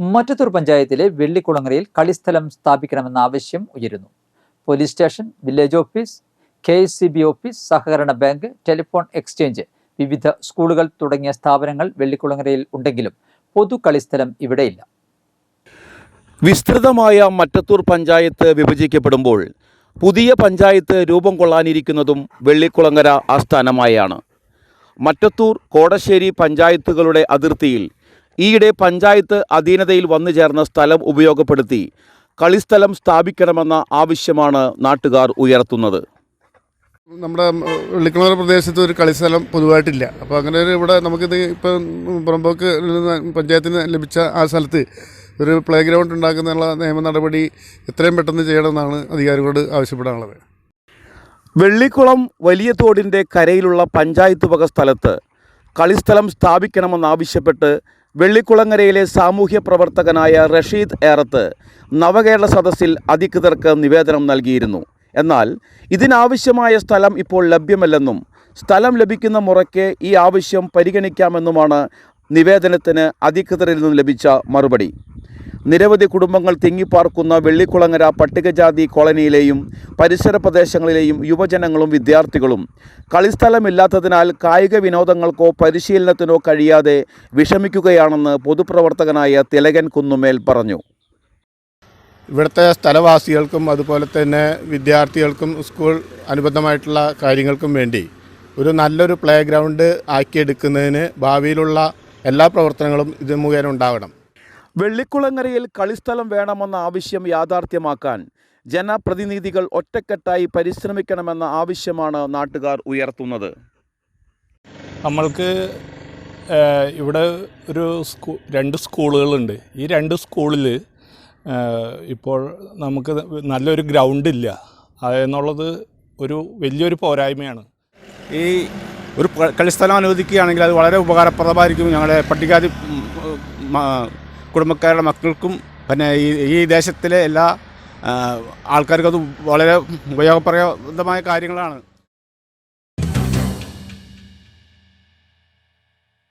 മറ്റത്തൂർ പഞ്ചായത്തിലെ വെള്ളിക്കുളങ്ങരയിൽ കളിസ്ഥലം സ്ഥാപിക്കണമെന്ന ആവശ്യം ഉയരുന്നു. Police station village office K office സഹകരണ ബാങ്ക് ടെലിഫോൺ എക്സ്ചേഞ്ച് വിവിധ സ്കൂളുകൾ തുടങ്ങിയ സ്ഥാപനങ്ങൾ വെള്ളിക്കുളങ്ങരയിൽ ഉണ്ടെങ്കിലും പൊതു കളിസ്ഥലം ഇവിടെയില്ല. വിസ്തൃതമായ മറ്റത്തൂർ പഞ്ചായത്ത് വിഭജിക്കപ്പെടുമ്പോൾ പുതിയ പഞ്ചായത്ത് രൂപം കൊള്ളാനിരിക്കുന്നതും വെള്ളിക്കുളങ്ങര ആസ്ഥാനമായാണ്. മറ്റത്തൂർ കോടശ്ശേരി പഞ്ചായത്തുകളുടെ അതിർത്തിയിൽ ഈയിടെ പഞ്ചായത്ത് അധീനതയിൽ വന്നു ചേർന്ന സ്ഥലം ഉപയോഗപ്പെടുത്തി കളിസ്ഥലം സ്ഥാപിക്കണമെന്ന ആവശ്യമാണ് നാട്ടുകാർ ഉയർത്തുന്നത്. നമ്മുടെ വെള്ളിക്കുളങ്ങര പ്രദേശത്ത് ഒരു കളിസ്ഥലം പൊതുവായിട്ടില്ല. അപ്പോൾ അങ്ങനെ ഒരു ഇവിടെ നമുക്കിത് ഇപ്പം പുറമ്പോക്ക് പഞ്ചായത്തിന് ലഭിച്ച ആ സ്ഥലത്ത് ഒരു പ്ലേ ഗ്രൗണ്ട് ഉണ്ടാക്കുന്നതിനുള്ള നിയമ നടപടി എത്രയും പെട്ടെന്ന് ചെയ്യണമെന്നാണ് അധികാരികളോട് ആവശ്യപ്പെടാനുള്ളത്. വെള്ളിക്കുളം വലിയ തോടിന്റെ കരയിലുള്ള പഞ്ചായത്ത് വക സ്ഥലത്ത് കളിസ്ഥലം സ്ഥാപിക്കണമെന്നാവശ്യപ്പെട്ട് വെള്ളിക്കുളങ്ങരയിലെ സാമൂഹ്യ പ്രവർത്തകനായ റഷീദ് ഏറത്ത് നവകേരള സദസ്സിൽ അധികൃതർക്ക് നിവേദനം നൽകിയിരുന്നു. എന്നാൽ ഇതിനാവശ്യമായ സ്ഥലം ഇപ്പോൾ ലഭ്യമല്ലെന്നും സ്ഥലം ലഭിക്കുന്ന മുറയ്ക്ക് ഈ ആവശ്യം പരിഗണിക്കാമെന്നുമാണ് നിവേദനത്തിന് അധികൃതരിൽ നിന്ന് ലഭിച്ച മറുപടി. നിരവധി കുടുംബങ്ങൾ തിങ്ങിപ്പാർക്കുന്ന വെള്ളിക്കുളങ്ങര പട്ടികജാതി കോളനിയിലെയും പരിസര പ്രദേശങ്ങളിലെയും യുവജനങ്ങളും വിദ്യാർത്ഥികളും. കളിസ്ഥലമില്ലാത്തതിനാൽ കായിക വിനോദങ്ങൾക്കോ പരിശീലനത്തിനോ കഴിയാതെ വിഷമിക്കുകയാണെന്ന് പൊതുപ്രവർത്തകനായ തിലകൻ കുന്നുമേൽ പറഞ്ഞു. ഇവിടുത്തെ സ്ഥലവാസികൾക്കും അതുപോലെ തന്നെ വിദ്യാർത്ഥികൾക്കും സ്കൂൾ അനുബന്ധമായിട്ടുള്ള കാര്യങ്ങൾക്കും വേണ്ടി ഒരു നല്ലൊരു പ്ലേ ഗ്രൗണ്ട് ആക്കിയെടുക്കുന്നതിന് ഭാവിയിലുള്ള എല്ലാ പ്രവർത്തനങ്ങളും ഇത് മുഖേന ഉണ്ടാവണം. വെള്ളിക്കുളങ്ങരയിൽ കളിസ്ഥലം വേണമെന്ന ആവശ്യം യാഥാർത്ഥ്യമാക്കാൻ ജനപ്രതിനിധികൾ ഒറ്റക്കെട്ടായി പരിശ്രമിക്കണമെന്ന ആവശ്യമാണ് നാട്ടുകാർ ഉയർത്തുന്നത്. നമ്മൾക്ക് ഇവിടെ ഒരു സ്കൂ രണ്ട് സ്കൂളുകളുണ്ട്. ഈ രണ്ട് സ്കൂളിൽ ഇപ്പോൾ നമുക്ക് നല്ലൊരു ഗ്രൗണ്ട് ഇല്ല. അതെന്നുള്ളത് ഒരു വലിയൊരു പോരായ്മയാണ്. ഈ ഒരു കളിസ്ഥലം അനുവദിക്കുകയാണെങ്കിൽ അത് വളരെ ഉപകാരപ്രദമായിരിക്കും ഞങ്ങളുടെ പട്ടികാതി കുടുംബക്കാരുടെ മക്കൾക്കും പിന്നെ ഈ ഈ ദേശത്തിലെ എല്ലാ ആൾക്കാർക്കും അത് വളരെ ഉപയോഗപ്രദമായ കാര്യങ്ങളാണ്.